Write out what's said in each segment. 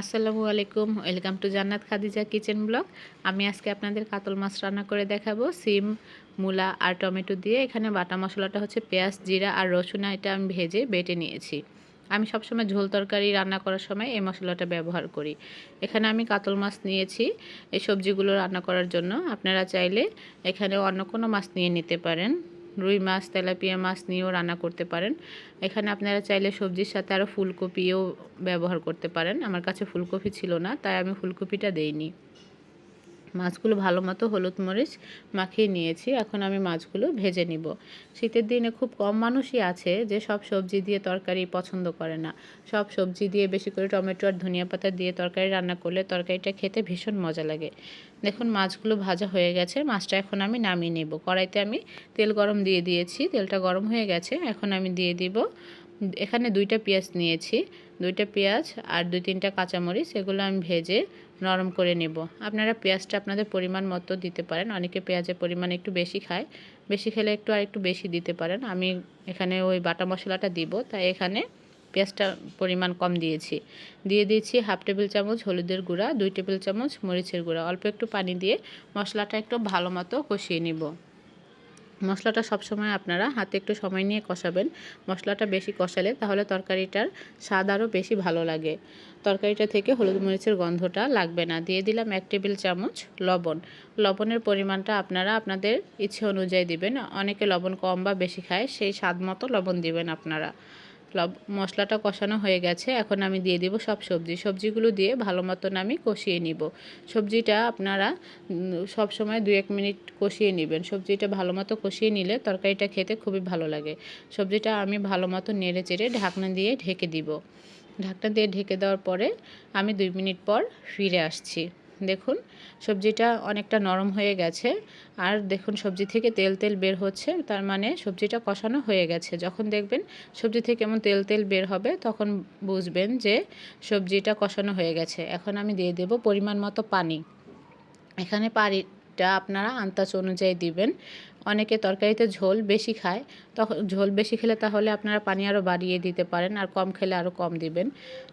আসসালামু আলাইকুম। Welcome to জান্নাত খাদিজা কিচেন ব্লগ। আমি আজকে আপনাদের কাতল মাছ রান্না করে দেখাবো। সিম, মূলা আর টমেটো দিয়ে এখানে বাটা মশলাটা হচ্ছে পেঁয়াজ, জিরা আর রসুন এটা আমি ভেজে বেটে নিয়েছি। আমি সবসময় ঝোল তরকারি রান্না করার সময় এই মশলাটা ব্যবহার করি। এখানে আমি কাতল মাছ নিয়েছি এই সবজিগুলো রান্না করার জন্য। আপনারা চাইলে এখানে অন্য কোনো মাছ নিয়ে নিতে পারেন। রুই মাছ, তেলাপিয়া মাছ নিয়েও রান্না করতে পারেন। এখানে আপনারা চাইলে সবজির সাথে আরও ফুলকপিও ব্যবহার করতে পারেন। আমার কাছে ফুলকপি ছিল না, তাই আমি ফুলকপিটা দেইনি। মাছগুলো ভালো মতো হলুদ মরিচ মাখিয়ে নিয়েছি। এখন আমি মাছগুলো ভেজে নিব। শীতের দিনে খুব কম মানুষই আছে যে সব সবজি দিয়ে তরকারি পছন্দ করে না। সব সবজি দিয়ে বেশি করে টমেটো আর ধনিয়া পাতা দিয়ে তরকারি রান্না করলে তরকারিটা খেতে ভীষণ মজা লাগে। দেখুন, মাছগুলো ভাজা হয়ে গেছে। মাছটা এখন আমি নামিয়ে নেব। কড়াইতে আমি তেল গরম দিয়ে দিয়েছি। তেলটা গরম হয়ে গেছে। এখন আমি দিয়ে দিব, এখানে দুইটা পেঁয়াজ নিয়েছি। দুইটা পেঁয়াজ আর দুই তিনটা কাঁচামরিচ, এগুলো আমি ভেজে নরম করে নেব। আপনারা পেঁয়াজটা আপনাদের পরিমাণ মতো দিতে পারেন। অনেকে পেঁয়াজের পরিমাণ একটু বেশি খায়। বেশি খেলে একটু আর একটু বেশি দিতে পারেন। আমি এখানে ওই বাটা মশলাটা দিব। তাই এখানে পেঁয়াজটা পরিমাণ কম দিয়েছি। দিয়ে দিয়েছি হাফ টেবিল চামচ হলুদের গুঁড়া, দুই টেবিল চামচ মরিচের গুঁড়া। অল্প একটু পানি দিয়ে মশলাটা একটু ভালো মতো কষিয়ে নিব। মশলাটা সবসময় আপনারা হাতে একটু সময় নিয়ে কষাবেন। মশলাটা বেশি কষালে তাহলে তরকারিটার স্বাদ আরও বেশি ভালো লাগে। তরকারিটা থেকে হলুদ মরিচের গন্ধটা লাগবে না। দিয়ে দিলাম এক টেবিল চামচ লবণ। লবণের পরিমাণটা আপনারা আপনাদের ইচ্ছে অনুযায়ী দিবেন। অনেকে লবণ কম বা বেশি খায়, সেই স্বাদ মতো লবণ দিবেন আপনারা। মশলাটা কষানো হয়ে গেছে, এখন আমি দিয়ে দিব সব সবজি। সবজিগুলো দিয়ে ভালো মতন আমি কষিয়ে নিব। সবজিটা আপনারা সব সময় দু এক মিনিট কষিয়ে নেবেন। সবজিটা ভালো মতো কষিয়ে নিলে তরকারিটা খেতে খুবই ভালো লাগে। সবজিটা আমি ভালো মতো নেড়ে চেড়ে ঢাকনা দিয়ে ঢেকে দিব। ঢাকনা দিয়ে ঢেকে দেওয়ার পরে আমি দুই মিনিট পর ফিরে আসছি। দেখুন, সবজিটা অনেকটা নরম হয়ে গেছে। আর দেখুন, সবজি থেকে তেল তেল বের হচ্ছে, তার মানে সবজিটা কষানো হয়ে গেছে। যখন দেখবেন সবজি থেকে এমন তেল তেল বের হবে, তখন বুঝবেন যে সবজিটা কষানো হয়ে গেছে। এখন আমি দিয়ে দেব পরিমাণ মতো পানি। এখানে পানিটা আপনারা আন্তাজ অনুযায়ী দিবেন। অনেকে তরকারিতে ঝোল বেশি খায় তখন ঝোল বেশি খেলে তাহলে আপনারা পানি আরও বাড়িয়ে দিতে পারেন আর কম খেলে আরও কম দিবেন।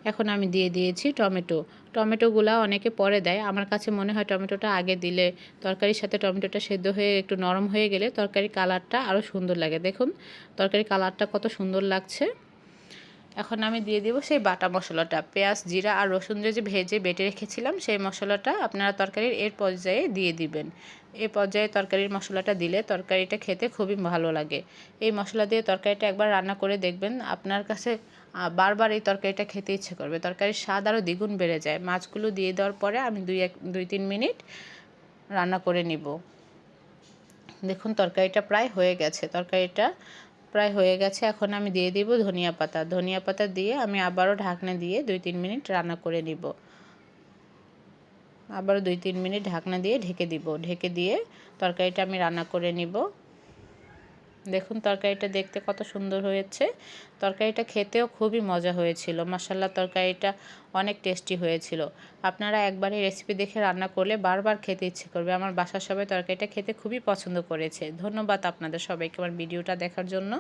এখন আমি দিয়ে দিয়েছি টমেটো। টমেটোগুলা অনেকে পরে দেয়। আমার কাছে মনে হয় টমেটোটা আগে দিলে তরকারির সাথে টমেটোটা সেদ্ধ হয়ে একটু নরম হয়ে গেলে তরকারির কালারটা আরও সুন্দর লাগে। দেখুন, তরকারির কালারটা কত সুন্দর লাগছে। এখন আমি দিয়ে দিব সেই বাটা মশলাটা। পেঁয়াজ, জিরা আর রসুন যে ভেজে বেটে রেখেছিলাম সেই মশলাটা আপনারা তরকারির এর পর্যায়ে দিয়ে দিবেন। এই পর্যায়ে তরকারির মশলাটা দিলে তরকারিটা খেতে খুবই ভালো লাগে। এই মশলা দিয়ে তরকারিটা একবার রান্না করে দেখবেন, আপনার কাছে বারবার এই তরকারিটা খেতে ইচ্ছে করবে। তরকারির স্বাদ আরও দ্বিগুণ বেড়ে যায়। মাছগুলো দিয়ে দেওয়ার পরে আমি দুই এক, দুই তিন মিনিট রান্না করে নিব। দেখুন তরকারিটা প্রায় হয়ে গেছে। তরকারিটা প্রায় হয়ে গেছে, এখন আমি দিয়ে দিব ধনিয়া পাতা। ধনিয়া পাতা দিয়ে আমি আবারও ঢাকনা দিয়ে দুই তিন মিনিট রান্না করে নিব। আবারও দুই তিন মিনিট ঢাকনা দিয়ে ঢেকে দিব। ঢেকে দিয়ে তরকারিটা আমি রান্না করে নিব। দেখুন, তরকারিটা দেখতে কত সুন্দর হয়েছে। তরকারিটা খেতেও খুবই মজা হয়েছিল। মশাল্লা তরকারিটা অনেক টেস্টি হয়েছিল। আপনারা একবার এই রেসিপি দেখে রান্না করলে বারবার খেতে ইচ্ছে করবে। আমার বাসার সবাই তরকারিটা খেতে খুবই পছন্দ করেছে। ধন্যবাদ আপনাদের সবাইকে আমার ভিডিওটা দেখার জন্য।